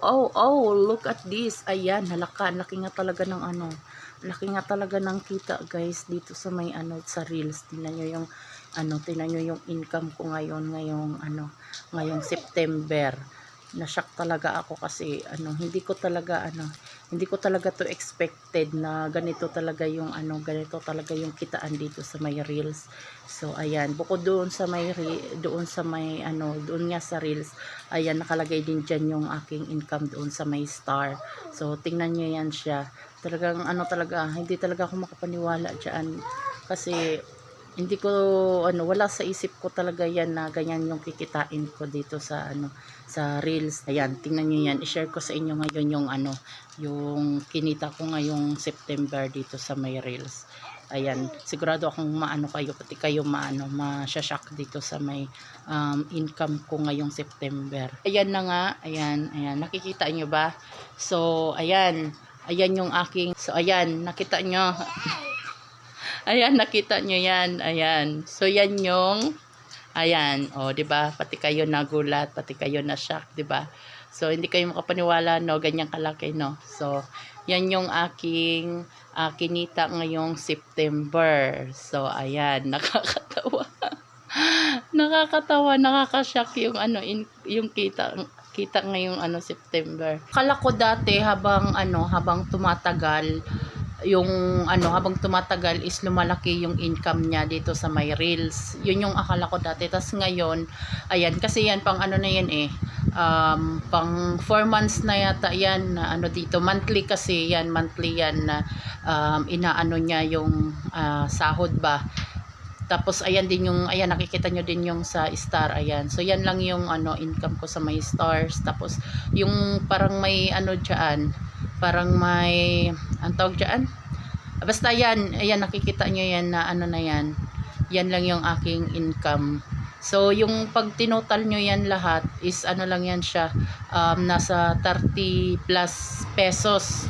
Oh, oh, look at this. Ayan, halaka. Laki nga talaga ng ano. Laki nga talaga ng kita, guys, dito sa may ano, sa Reels. Tingnan nyo yung, ano, tingnan nyo yung income ko ngayon, ngayong, ano, ngayong September. Nashock talaga ako kasi, ano, hindi ko talaga, ano, hindi ko talaga to expected na ganito talaga yung, ano, ganito talaga yung kitaan dito sa may Reels. So, ayan, bukod doon sa may, doon sa may, ano, doon nga sa Reels, ayan, nakalagay din dyan yung aking income doon sa may star. So, tingnan nyo yan siya. Talagang, ano talaga, hindi talaga ako makapaniwala dyan. Kasi, hindi ko, ano, wala sa isip ko talaga yan na ganyan yung kikitain ko dito sa, ano, sa Reels. Ayan, tingnan nyo yan. I-share ko sa inyo ngayon yung, ano, yung kinita ko ngayong September dito sa may Reels. Ayan, sigurado akong maano kayo, pati kayo maano, masyashock dito sa may um, income ko ngayong September. Ayan na nga, ayan, ayan, nakikita nyo ba? So, ayan, ayan yung aking, so ayan, nakita nyo, ayan, nakita nyo yan, ayan. So, yan yung, ayan, o, oh, ba pati kayo nagulat, pati kayo na shock, di ba So, hindi kayo makapaniwala, no, ganyan kalaki, no. So, yan yung aking uh, kinita ngayong September. So, ayan, nakakatawa. nakakatawa, nakakashock yung ano, in, yung kita kita ngayong ano September. Kala ko dati habang ano, habang tumatagal yung ano habang tumatagal is lumalaki yung income niya dito sa my reels. Yun yung akala ko dati. Tapos ngayon, ayan kasi yan pang ano na yan eh um, pang 4 months na yata yan na ano dito monthly kasi yan monthly yan na um, inaano niya yung uh, sahod ba tapos ayan din yung ayan nakikita nyo din yung sa star ayan so yan lang yung ano income ko sa may stars tapos yung parang may ano diyan parang may ang tawag diyan basta yan ayan nakikita nyo yan na ano na yan. Yan lang yung aking income. So, yung pag tinotal nyo yan lahat is ano lang yan siya, um, nasa 30 plus pesos.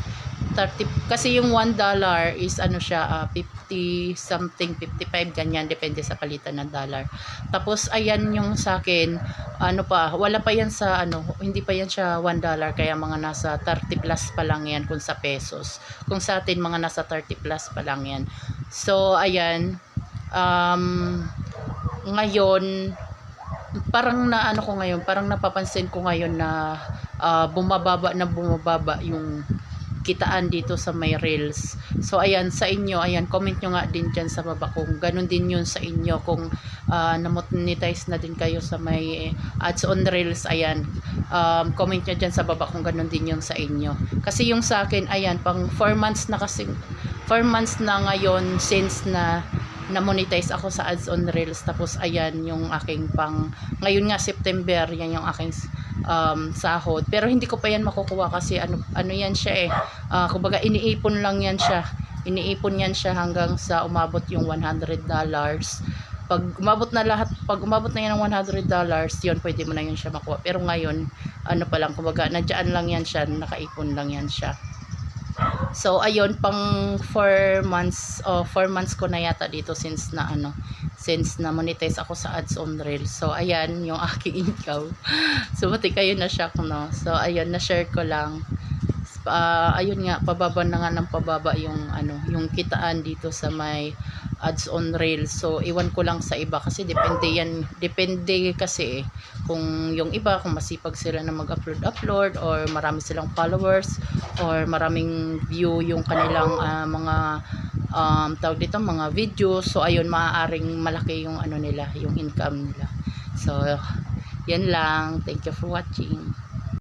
30, kasi yung 1 dollar is ano siya, uh, 50 something, 55 ganyan, depende sa palitan ng dollar. Tapos, ayan yung sa akin, ano pa, wala pa yan sa ano, hindi pa yan siya 1 dollar, kaya mga nasa 30 plus pa lang yan kung sa pesos. Kung sa atin, mga nasa 30 plus pa lang yan. So, ayan, um, ngayon parang na ano ko ngayon parang napapansin ko ngayon na uh, bumababa na bumababa yung kitaan dito sa may reels. So ayan sa inyo ayan comment nyo nga din dyan sa baba kung ganun din yun sa inyo kung uh, namonetize na din kayo sa may ads on reels ayan. Um, comment nyo dyan sa baba kung ganun din yun sa inyo. Kasi yung sa akin ayan pang 4 months na kasi 4 months na ngayon since na na-monetize ako sa ads on Reels. Tapos, ayan yung aking pang, ngayon nga September, yan yung aking um, sahod. Pero hindi ko pa yan makukuha kasi ano, ano yan siya eh. Uh, kumbaga, iniipon lang yan siya. Iniipon yan siya hanggang sa umabot yung $100. Pag umabot na lahat, pag umabot na yan ng $100, yun, pwede mo na yun siya makuha. Pero ngayon, ano pa lang, kumbaga, nadyan lang yan siya, nakaipon lang yan siya. So ayun pang 4 months o oh, 4 months ko na yata dito since na ano since na monetize ako sa ads on reel. So ayan yung aking income. so pati kayo na shock no. So ayun na share ko lang. Uh, ayun nga pababa na nga ng pababa yung ano yung kitaan dito sa may ads on rail. So, iwan ko lang sa iba kasi depende yan, depende kasi eh, kung yung iba, kung masipag sila na mag-upload, upload, or marami silang followers, or maraming view yung kanilang uh, mga um, tawag dito, mga videos. So, ayun, maaaring malaki yung ano nila, yung income nila. So, yan lang. Thank you for watching.